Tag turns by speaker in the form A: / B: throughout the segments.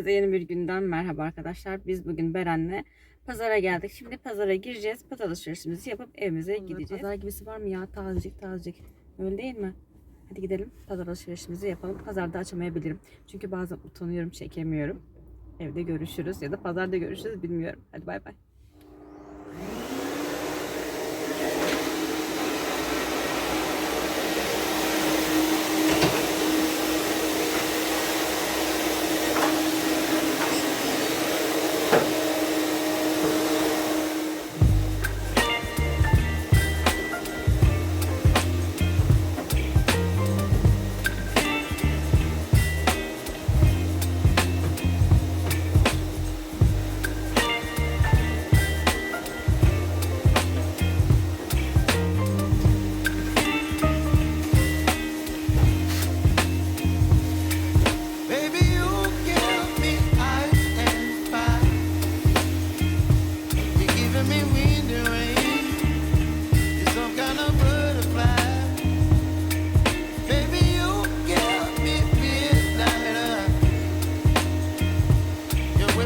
A: Herkese yeni bir günden merhaba arkadaşlar. Biz bugün Beren'le pazara geldik. Şimdi pazara gireceğiz. Pazar alışverişimizi yapıp evimize gideceğiz. Pazar gibisi var mı ya? Tazecik tazecik. Öyle değil mi? Hadi gidelim. Pazar alışverişimizi yapalım. Pazarda açamayabilirim. Çünkü bazen utanıyorum, çekemiyorum. Evde görüşürüz ya da pazarda görüşürüz bilmiyorum. Hadi bay bay.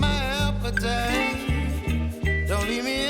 B: My appetite. Don't leave me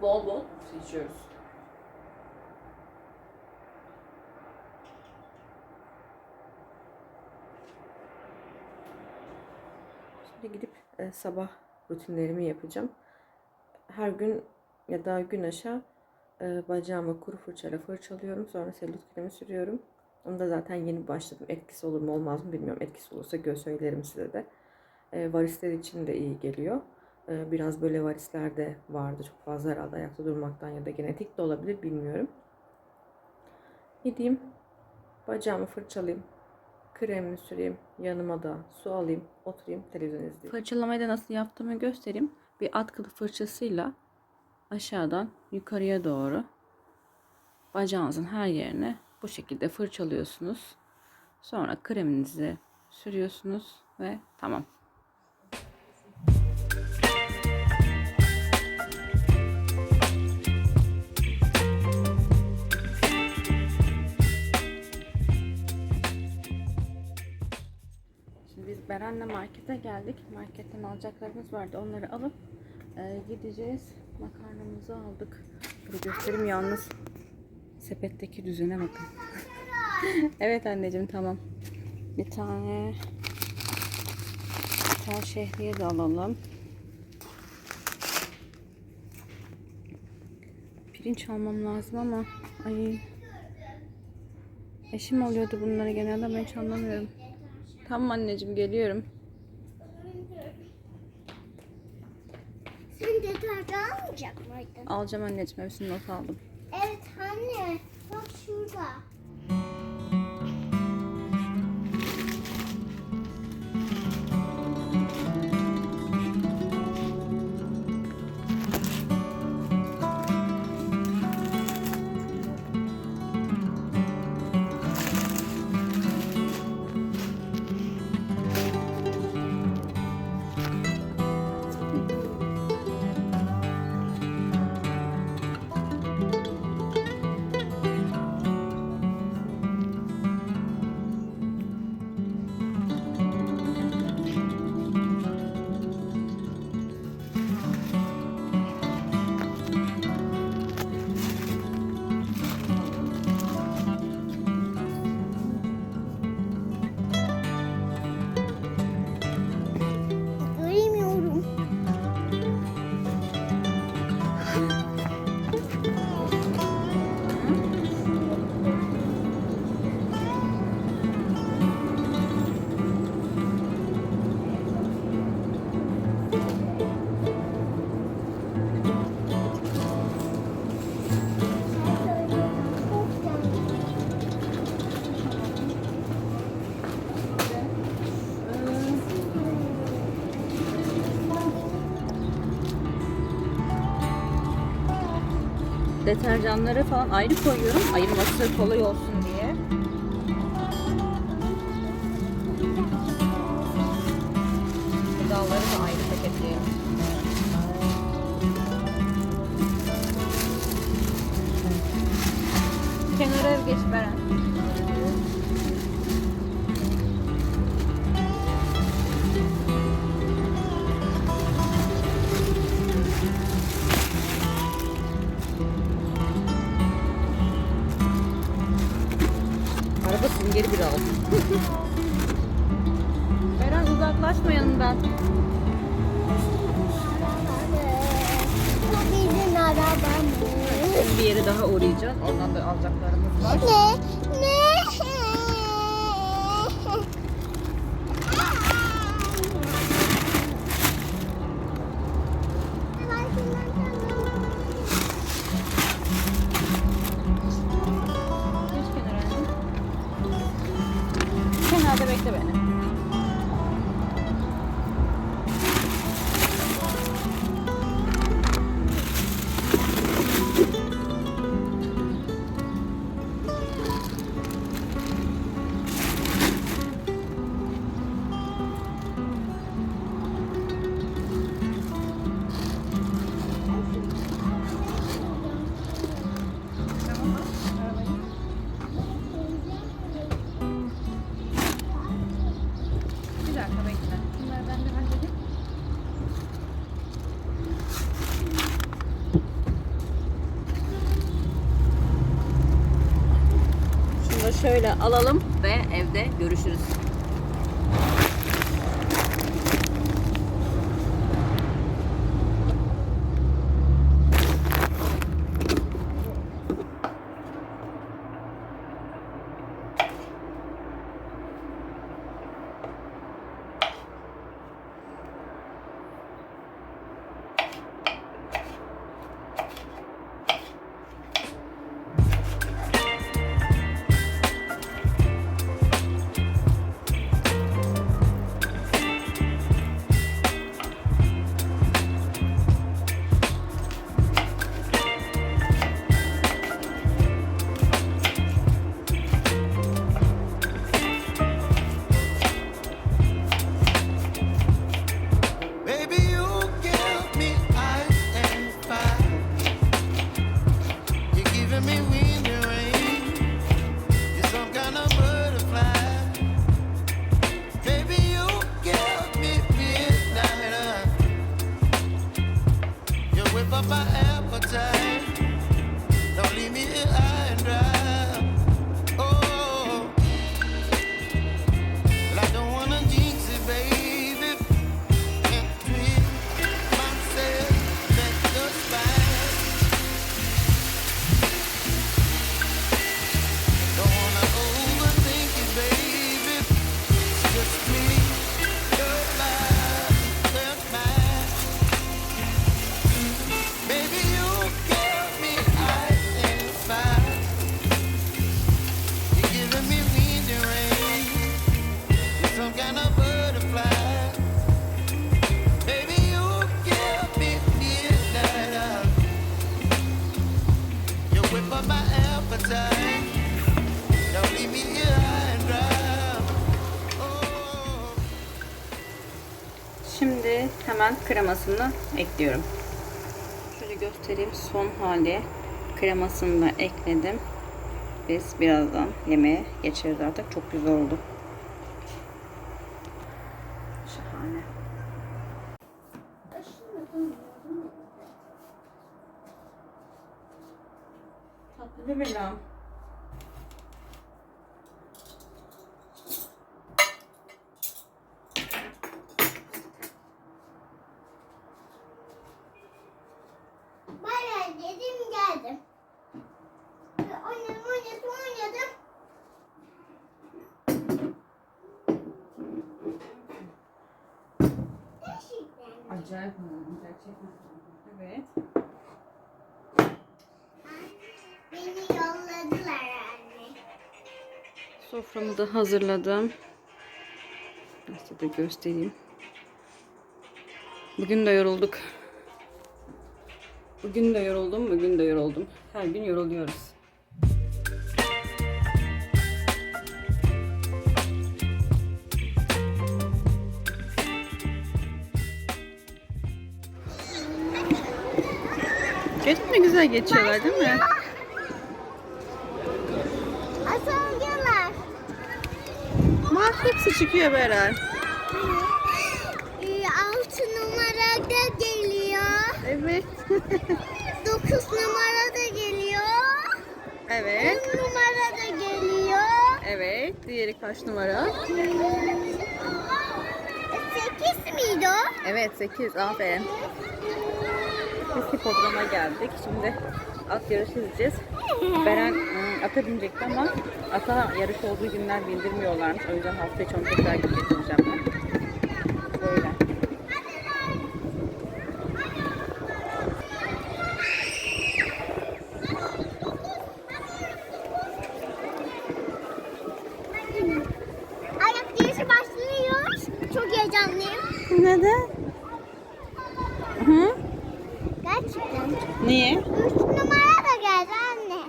A: Bol bol su içiyoruz.
C: Şimdi gidip e, sabah rutinlerimi yapacağım. Her gün ya da gün aşağı e, bacağımı kuru fırçayla fırçalıyorum. Sonra selülit kremi sürüyorum. Onu da zaten yeni başladım. Etkisi olur mu olmaz mı bilmiyorum. Etkisi olursa göz söylerim size de. E, varisler için de iyi geliyor. E, biraz böyle varisler de vardı. Çok fazla herhalde ayakta durmaktan ya da genetik de olabilir bilmiyorum. Gideyim bacağımı fırçalayayım. Kremimi süreyim. Yanıma da su alayım. Oturayım televizyon izleyeyim.
A: Fırçalamayı da nasıl yaptığımı göstereyim. Bir atkılı fırçasıyla aşağıdan yukarıya doğru bacağınızın her yerine bu şekilde fırçalıyorsunuz. Sonra kreminizi sürüyorsunuz ve tamam. Beren'le markete geldik. Marketten alacaklarımız vardı. Onları alıp e, gideceğiz. Makarnamızı aldık. Bir göstereyim yalnız. Sepetteki düzene bakın. evet anneciğim tamam. Bir tane bir tane şehriye de alalım. Pirinç almam lazım ama ay eşim alıyordu bunları genelde ben hiç anlamıyorum. Tamam anneciğim geliyorum.
D: Sen deterjan almayacak mıydın?
A: Alacağım anneciğim hepsini not aldım.
D: Evet anne. Bak şurada.
B: deterjanları falan ayrı koyuyorum. Ayırması kolay olsun diye. Gıdaları da ayrı paketliyorum. Kenara geç Beren. Bir yere daha uğrayacağız. Oradan da alacaklarımız var.
D: Ne? Ne?
B: şöyle alalım ve evde görüşürüz. kremasını ekliyorum. Şöyle göstereyim son hali kremasını da ekledim. Biz birazdan yemeğe geçeriz artık. Çok güzel oldu. Şahane. Tatlı
D: bebeğim.
B: Soframı da hazırladım. Size de göstereyim. Bugün de yorulduk.
A: Bugün de yoruldum, bugün de yoruldum. Her gün yoruluyoruz. Gelip ne güzel geçiyorlar değil mi? Bak hepsi çıkıyor Beren.
D: Ee, altı numara da geliyor.
A: Evet.
D: Dokuz numara da geliyor.
A: evet.
D: On numara da geliyor.
A: Evet. Diğeri kaç numara?
D: Sekiz miydi o?
A: Evet 8. Aferin. Biz hipodroma geldik. Şimdi at yarışı izleyeceğiz. Beren ata binecekti ama ata yarış olduğu günler bindirmiyorlarmış. O yüzden hafta içi onu tekrar getireceğim ben. Böyle.
D: Ayak yarışı başlıyor. Çok heyecanlıyım.
A: Neden? Hı?
D: Gerçekten.
A: Niye?
D: Üç numara da geldi anne.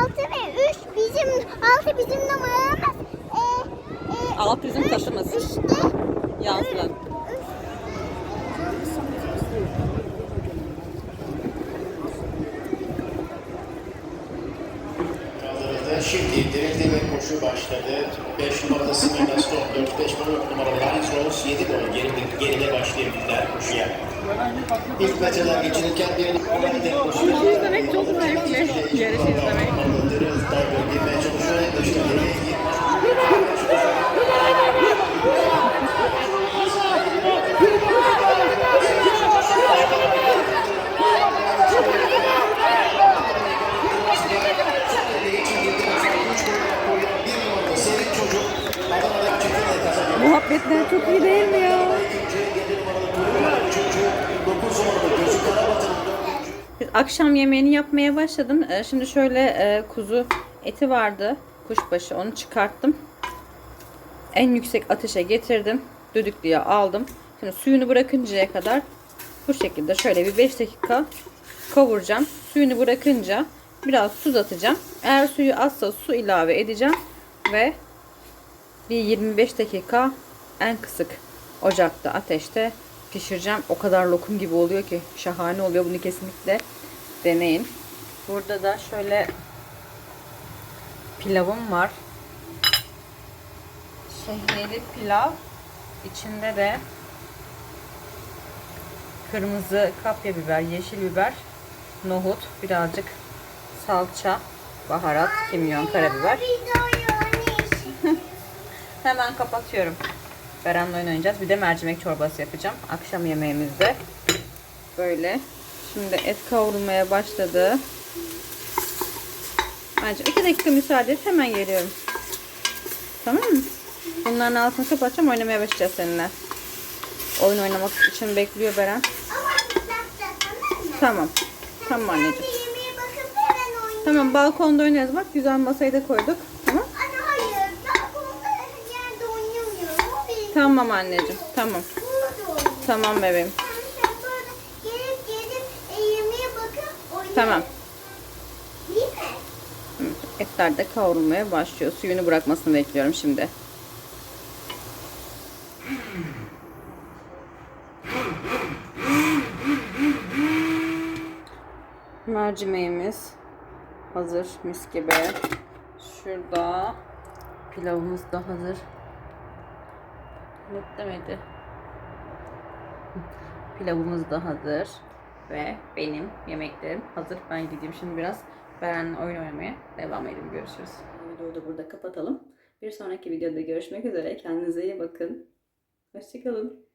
D: Altı ve bizim, altı bizim numaramız. Ee, e,
A: Alt bizim taşımız.
D: Üçte.
E: Kaldırıldı. Şimdi dirildi ve koşu başladı. 5 numaralı Smyrna Stone, 4, 5 numaralı Lines Rose, 7 gol geride, geride başlayabildiler koşuya. İlk metreler geçirirken bir olan temposu.
A: Onu izlemek çok zevkli. Yarışı izlemek. Akşam yemeğini yapmaya başladım. Ee, Şimdi şöyle e, kuzu eti vardı. Kuşbaşı onu çıkarttım. En yüksek ateşe getirdim. Düdüklüye aldım. Şimdi suyunu bırakıncaya kadar bu şekilde şöyle bir 5 dakika kavuracağım. Suyunu bırakınca biraz tuz atacağım. Eğer suyu azsa su ilave edeceğim ve bir 25 dakika en kısık ocakta ateşte pişireceğim. O kadar lokum gibi oluyor ki şahane oluyor. Bunu kesinlikle deneyin. Burada da şöyle pilavım var. Şehriyeli pilav. İçinde de kırmızı kapya biber, yeşil biber, nohut, birazcık salça, baharat, kimyon, karabiber. Hemen kapatıyorum. Beren'le oynayacağız. Bir de mercimek çorbası yapacağım. Akşam yemeğimizde. Böyle. Şimdi et kavrulmaya başladı. Bence iki dakika müsaade et. Hemen geliyorum. Tamam mı? Bunların altını kapatacağım. Oynamaya başlayacağız seninle. Oyun oynamak için bekliyor Beren.
D: Tamam?
A: Tamam. Anneciğim. Tamam balkonda oynarız. Bak güzel masayı da koyduk. Tamam. Tamam anneciğim. Tamam. Tamam bebeğim. Tamam. Etler de kavrulmaya başlıyor. Suyunu bırakmasını bekliyorum şimdi. Mercimeğimiz hazır mis gibi. Şurada pilavımız da hazır. Net demedi. Pilavımız da hazır. Ve benim yemeklerim hazır. Ben gideyim şimdi biraz Beren'le oyun oynamaya devam edelim. Görüşürüz. Videoyu da burada kapatalım. Bir sonraki videoda görüşmek üzere. Kendinize iyi bakın. Hoşçakalın.